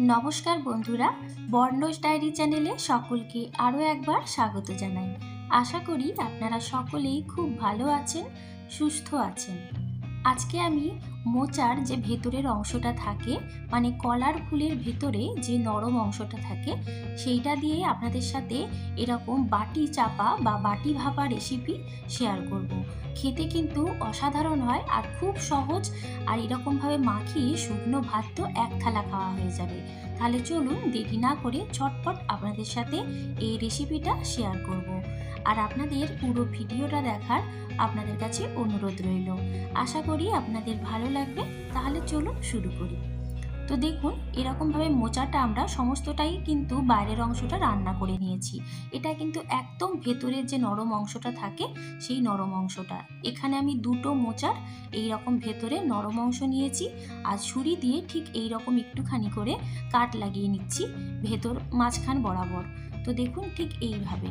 নমস্কার বন্ধুরা বর্ণস ডায়েরি চ্যানেলে সকলকে আরও একবার স্বাগত জানাই। আশা করি আপনারা সকলেই খুব ভালো আছেন, সুস্থ আছেন। আজকে আমি মোচার যে ভেতরের অংশটা থাকে মানে কলার ফুলের ভেতরে যে নরম অংশটা থাকে, সেইটা দিয়ে আপনাদের সাথে এরকম বাটি চাপা বা বাটি ভাপা রেসিপি শেয়ার করব। খেতে কিন্তু অসাধারণ হয় আর খুব সহজ আর এরকমভাবে মাখিয়ে শুকনো ভাত তো এক থালা খাওয়া হয়ে যাবে তাহলে চলুন দেরি না করে ঝটপট আপনাদের সাথে এই রেসিপিটা শেয়ার করব। আর আপনাদের পুরো ভিডিওটা দেখার আপনাদের কাছে অনুরোধ রইল। আশা করি আপনাদের ভালো লাগবে, তাহলে চলুন শুরু করি। তো দেখুন, এরকমভাবে মোচাটা আমরা সমস্তটাই কিন্তু বাইরের অংশটা রান্না করে নিয়েছি। এটা কিন্তু একদম ভেতরের যে নরম অংশটা থাকে, সেই নরম অংশটা। এখানে আমি দুটো মোচার এই রকম ভেতরে নরম অংশ নিয়েছি, আর ছুরি দিয়ে ঠিক এই রকম একটুখানি করে কাট লাগিয়ে নিচ্ছি, ভেতর মাঝখান বরাবর। তো দেখুন ঠিক এইভাবে।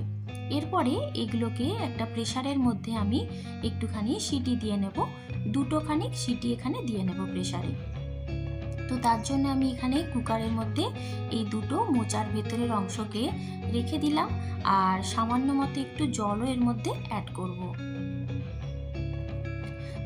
এরপরে এগুলোকে একটা প্রেশারের মধ্যে আমি একটুখানি সিটি দিয়ে নেব। দুটো খানিক সিটি এখানে দিয়ে নেব প্রেশারে তো তার জন্য আমি এখানে কুকারের মধ্যে এই দুটো মোচার ভেতরের অংশকে রেখে দিলাম। আর সামান্য মতো একটু জলও এর মধ্যে অ্যাড করব।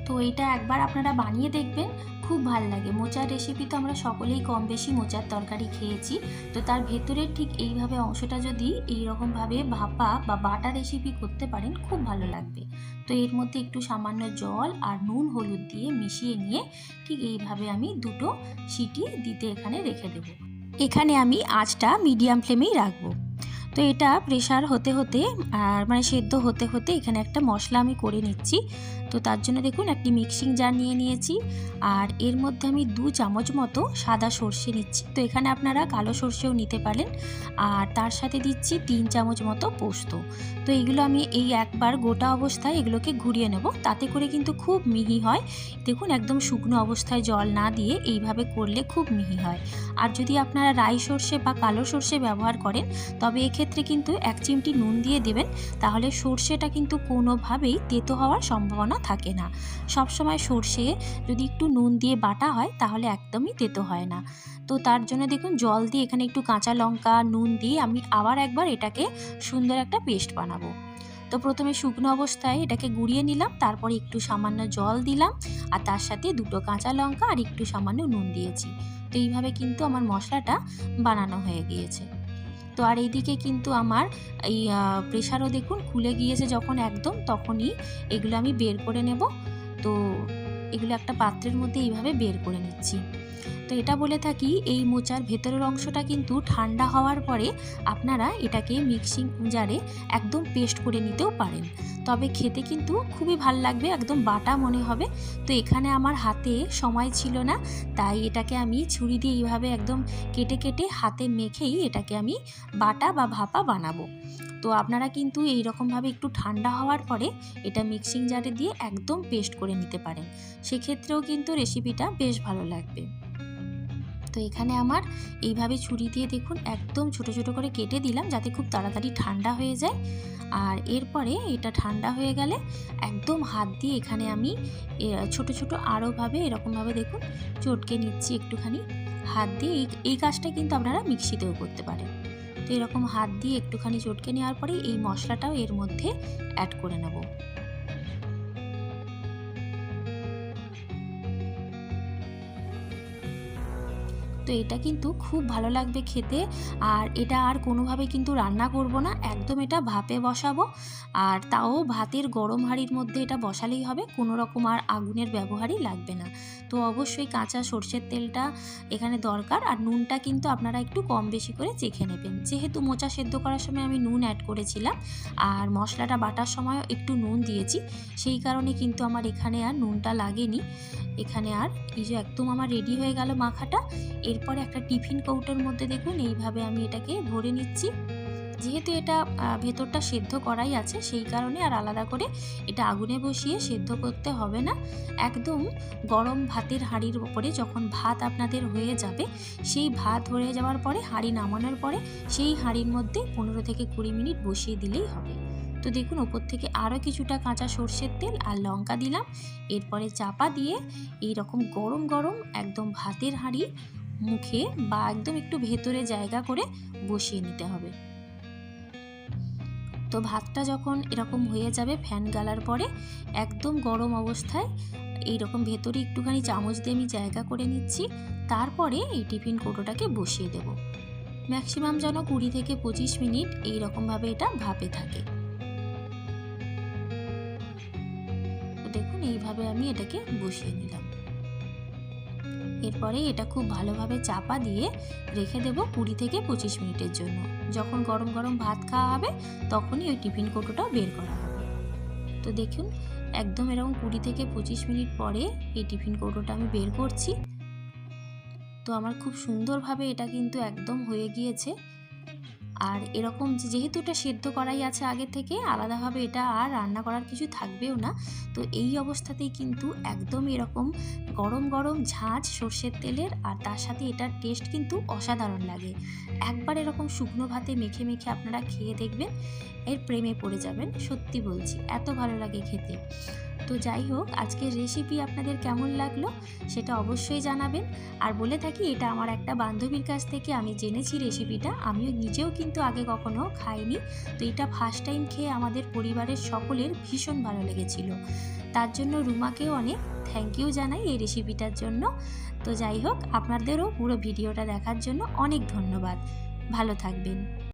তো এটা একবার আপনারা বানিয়ে দেখবেন, খুব ভালো লাগে। মোচার রেসিপি তো আমরা সকলেই কম বেশি মোচার তরকারি খেয়েছি। তো তার ভেতরের ঠিক এইভাবে অংশটা যদি এইরকমভাবে ভাপা বা বাটা রেসিপি করতে পারেন, খুব ভালো লাগবে। তো এর মধ্যে একটু সামান্য জল আর নুন হলুদ দিয়ে মিশিয়ে নিয়ে ঠিক এইভাবে আমি দুটো সিটি দিতে এখানে রেখে দেব। এখানে আমি আঁচটা মিডিয়াম ফ্লেমেই রাখব। তো এটা প্রেশার হতে হতে আর মানে সেদ্ধ হতে হতে এখানে একটা মশলা আমি করে নিচ্ছি। তো তার জন্য দেখুন একটি মিক্সিং জার নিয়ে নিয়েছি আর এর মধ্যে আমি দু চামচ মতো সাদা সর্ষে নিচ্ছি। তো এখানে আপনারা কালো সর্ষেও নিতে পারেন আর তার সাথে দিচ্ছি তিন চামচ মতো পোস্ত। তো এইগুলো আমি এই একবার গোটা অবস্থায় এগুলোকে ঘুরিয়ে নেব। তাতে করে কিন্তু খুব মিহি হয়। দেখুন একদম শুকনো অবস্থায় জল না দিয়ে এইভাবে করলে খুব মিহি হয়। আর যদি আপনারা রাই সর্ষে বা কালো সর্ষে ব্যবহার করেন, তবে এক্ষেত্রে কিন্তু এক চিমটি নুন দিয়ে দেবেন। তাহলে সর্ষেটা কিন্তু কোনোভাবেই তেতো হওয়ার সম্ভাবনা থাকে না। সবসময় সর্ষে যদি একটু নুন দিয়ে বাটা হয়, তাহলে একদমই তেতো হয় না। তো তার জন্য দেখুন, জল দিয়ে এখানে একটু কাঁচা লঙ্কা, নুন দিয়ে আমি আবার একবার এটাকে সুন্দর একটা পেস্ট বানাবো। তো প্রথমে শুকনো অবস্থায় এটাকে গুঁড়িয়ে নিলাম, তারপরে একটু সামান্য জল দিলাম, আর তার সাথে দুটো কাঁচা লঙ্কা আর একটু সামান্য নুন দিয়েছি। তো এইভাবে কিন্তু আমার মশলাটা বানানো হয়ে গিয়েছে। তো আর এইদিকে কিন্তু আমার এই প্রেশারও দেখুন খুলে গিয়েছে যখন একদম, তখনই এগুলো আমি বের করে নেব। তো এগুলো একটা পাত্রের মধ্যে এইভাবে বের করে নিচ্ছি। তো এটা বলে থাকি, এই মোচার ভেতরের অংশটা কিন্তু ঠান্ডা হওয়ার পরে আপনারা এটাকে মিক্সিং জারে একদম পেস্ট করে নিতেও পারেন। তবে খেতে কিন্তু খুবই ভালো লাগবে, একদম বাটা মনে হবে। তো এখানে আমার হাতে সময় ছিল না, তাই এটাকে আমি ছুরি দিয়ে এইভাবে একদম কেটে কেটে হাতে মেখেই এটাকে আমি বাটা বা ভাপা বানাবো। তো আপনারা কিন্তু এই রকমভাবে একটু ঠান্ডা হওয়ার পরে এটা মিক্সিং জারে দিয়ে একদম পেস্ট করে নিতে পারেন। সেক্ষেত্রেও কিন্তু রেসিপিটা বেশ ভালো লাগবে। তো এখানে আমার এইভাবে ছুরি দিয়ে দেখুন একদম ছোট ছোট করে কেটে দিলাম যাতে খুব তাড়াতাড়ি ঠান্ডা হয়ে যায়। আর এরপরে এটা ঠান্ডা হয়ে গেলে একদম হাত দিয়ে এখানে আমি ছোট ছোট আরোভাবে এরকমভাবে দেখুন চটকে নিচ্ছি একটুখানি। হাত দিয়ে এই কাজটা কিন্তু আপনারা মিক্সিতেও করতে পারেন। তো এরকম হাত দিয়ে একটুখানি চটকে নেওয়ার পরে এই মশলাটাও এর মধ্যে অ্যাড করে নেব। তো এটা কিন্তু খুব ভালো লাগবে খেতে। আর এটা আর কোনোভাবে কিন্তু রান্না করব না, একদম এটা ভাপে বসাবো। আর তাও ভাতের গরম হাঁড়ির মধ্যে এটা বসালেই হবে কোনো রকম আর আগুনের ব্যবহারই লাগবে না। তো অবশ্যই কাঁচা সর্ষের তেলটা এখানে দরকার, আর নুনটা কিন্তু আপনারা একটু কম বেশি করে চেখে নেবেন। যেহেতু মোচা সেদ্ধ করার সময় আমি নুন অ্যাড করেছিলাম, আর মশলাটা বাটার সময়ও একটু নুন দিয়েছি, সেই কারণে কিন্তু আমার এখানে আর নুনটা লাগেনি। এখানে আর এই যে একদম আমার রেডি হয়ে গেল মাখাটা এরপরে একটা টিফিন কৌটোর মধ্যে দেখুন, এইভাবে আমি এটাকে ভরে নিচ্ছি। যেহেতু এটা ভেতরটা সেদ্ধ করাই আছে, সেই কারণে আর আলাদা করে এটা আগুনে বসিয়ে সেদ্ধ করতে হবে না। একদম গরম ভাতের হাঁড়ির ওপরে যখন ভাত আপনাদের হয়ে যাবে, সেই ভাত হয়ে যাওয়ার পরে, হাঁড়ি নামানোর পরে, সেই হাঁড়ির মধ্যে পনেরো থেকে কুড়ি মিনিট বসিয়ে দিলেই হবে। তো দেখুন, ওপর থেকে আরও কিছুটা কাঁচা সর্ষের তেল আর লঙ্কা দিলাম। এরপরে চাপা দিয়ে এই রকম গরম গরম একদম ভাতের হাঁড়ি মুখে বা একদম একটু ভেতরে জায়গা করে বসিয়ে নিতে হবে। তো ভাতটা যখন এরকম হয়ে যাবে ফ্যান গালার পরে, একদম গরম অবস্থায় এইরকম ভেতরে একটুখানি চামচ দিয়ে আমি জায়গা করে নিচ্ছি, তারপরে এই টিফিন কৌটোটাকে বসিয়ে দেব। ম্যাক্সিমাম যেন কুড়ি থেকে পঁচিশ মিনিট এই রকমভাবে এটা ভাপে থাকে। দেখুন, এইভাবে আমি এটাকে বসিয়ে নিলাম। এরপরে এটা খুব ভালোভাবে চাপা দিয়ে রেখে দেব কুড়ি থেকে পঁচিশ মিনিটের জন্য। যখন গরম গরম ভাত খাওয়া হবে, তখনই ওই টিফিন কৌটোটাও বের করা হবে। তো দেখুন, একদম এরকম কুড়ি থেকে পঁচিশ মিনিট পরে এই টিফিন কৌটোটা আমি বের করছি। তো আমার খুব সুন্দরভাবে এটা কিন্তু একদম হয়ে গিয়েছে। আর এরকম যেহেতু এটা সেদ্ধ করাই আছে আগে থেকে, আলাদাভাবে এটা আর রান্না করার কিছু থাকবেও না। তো এই অবস্থাতেই কিন্তু একদম এরকম গরম গরম ঝাঁঝ সর্ষের তেলের আর তার সাথে এটার টেস্ট কিন্তু অসাধারণ লাগে। একবার এরকম শুকনো ভাতে মেখে মেখে আপনারা খেয়ে দেখবেন, এর প্রেমে পড়ে যাবেন। সত্যি বলছি, এত ভালো লাগে খেতে। তো যাই হোক, আজকের রেসিপি আপনাদের কেমন লাগল সেটা অবশ্যই জানাবেন। আর বলে থাকি, এটা আমার একটা বান্ধবীর কাছ থেকে আমি জেনেছি রেসিপিটা আমিও নিজেও কিন্তু আগে কখনো খাইনি। তো এটা ফার্স্ট টাইম খেয়ে আমাদের পরিবারের সকলের ভীষণ ভালো লেগেছিল। তার জন্য রুমাকেও অনেক থ্যাংক ইউ জানাই এই রেসিপিটার জন্য। তো যাই হোক, আপনাদেরও পুরো ভিডিওটা দেখার জন্য অনেক ধন্যবাদ। ভালো থাকবেন।